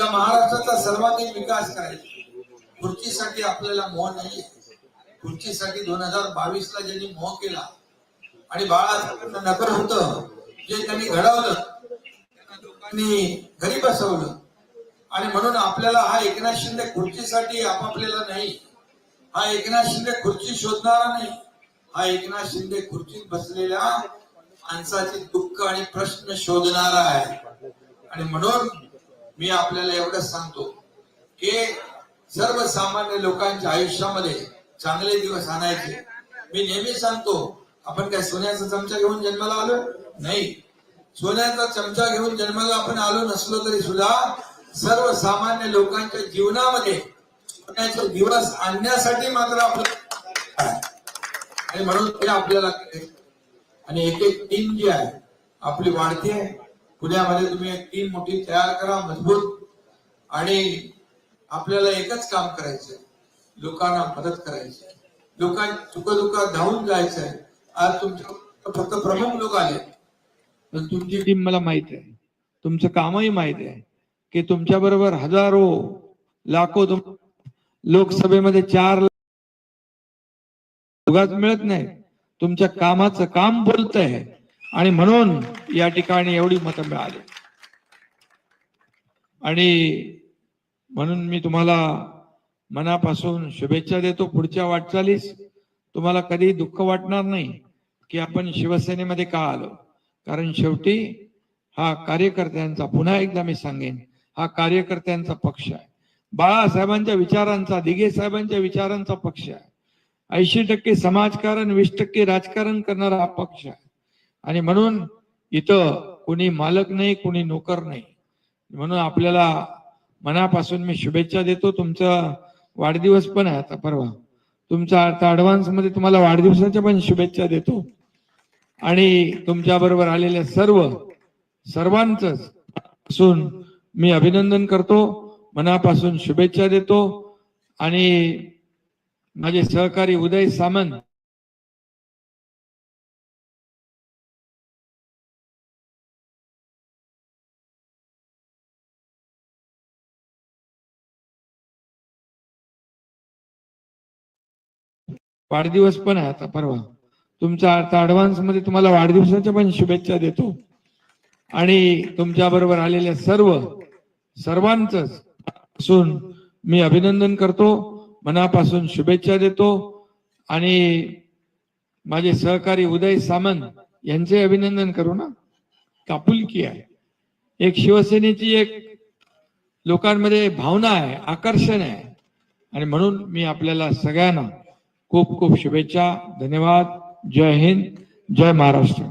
या महाराष्ट्राचा सर्वांगीण विकास करायचा खुर्चीसाठी आपल्याला मोह नाहीये. खुर्चीसाठी दोन हजार बावीस ला ज्यांनी मोह केला आणि बाळा नगर होत जे त्यांनी घडवलं त्यांना लोकांनी घरी बसवलं. आणि म्हणून आपल्याला हा एकनाथ शिंदे खुर्चीसाठी आपापलेला नाही. हा एकनाथ शिंदे खुर्ची शोधणारा नाही. हा एकनाथ शिंदे खुर्चीत बसलेल्या माणसाचे दुःख आणि प्रश्न शोधणारा आहे. आणि म्हणून मी आपल्याला एवढंच सांगतो की सर्वसामान्य लोकांच्या आयुष्यामध्ये चांगले दिवस आणायचे. मी नेहमी सांगतो आपण काय सोन्याचा चमचा घेऊन जन्माला आलो? नाही. सोन्याचा चमचा घेऊन जन्माला आपण आलो नसलो तरी सुद्धा सर्वसामान्य लोकांच्या जीवनामध्ये दिवस आणण्यासाठी मात्र आपलं आणि म्हणून ते आपल्याला आणि एक एक टीम जी आहे आपली वाढती आहे. पुण्यामध्ये तुम्ही एक टीम मोठी तयार करा मजबूत. आणि आपल्याला एकच काम करायचंय. लोकांना मदत करायची आहे. लोकांची चुकदुखात धावून जायचंय. आज तुमच्या फक्त प्रमुख लोक आले. पण तुमची टीम मला माहीत आहे. तुमचं कामही माहीत आहे. की तुमच्या बरोबर हजारो लाखो तुम- लोकसभेमध्ये चार उगाच मिळत नाही. तुमच्या कामाचं काम बोलत आहे आणि म्हणून या ठिकाणी एवढी मतं मिळाली. आणि म्हणून मी तुम्हाला मनापासून शुभेच्छा देतो. पुढच्या वाटचालीस तुम्हाला कधी दुःख वाटणार नाही की आपण शिवसेनेमध्ये का आलो. कारण शेवटी हा कार्यकर्त्यांचा पुन्हा एकदा मी सांगेन हा कार्यकर्त्यांचा पक्ष आहे. बाळासाहेबांच्या विचारांचा दिघे साहेबांच्या विचारांचा पक्ष आहे. ऐंशी टक्के समाजकारण वीस टक्के राजकारण करणारा हा पक्ष आहे. आणि म्हणून इथं कोणी मालक नाही कोणी नोकर नाही. म्हणून आपल्याला मनापासून मी शुभेच्छा देतो. तुमचा वाढदिवस पण आहे आता परवा. तुमचा आता ऍडव्हान्समध्ये तुम्हाला वाढदिवसाच्या पण शुभेच्छा देतो. आणि तुमच्या बरोबर आलेल्या सर्व सर्वांच असून मी अभिनंदन करतो मनापासून शुभेच्छा देतो. आणि माझे सहकारी उदय सामंत वाढदिवस पण आहे आता परवा. तुमचा आता ऍडव्हान्समध्ये तुम्हाला वाढदिवसाच्या पण शुभेच्छा देतो. आणि तुमच्या बरोबर आलेल्या सर्व सर्वांच असून मी अभिनंदन करतो मनापासून शुभेच्छा देतो. आणि माझे सहकारी उदय सामंत यांचे अभिनंदन करू ना. कापुलकी आहे. एक शिवसेनेची एक लोकांमध्ये भावना आहे आकर्षण आहे. आणि म्हणून मी आपल्याला सगळ्यांना खूप खूप शुभेच्छा. धन्यवाद. जय हिंद. जय महाराष्ट्र.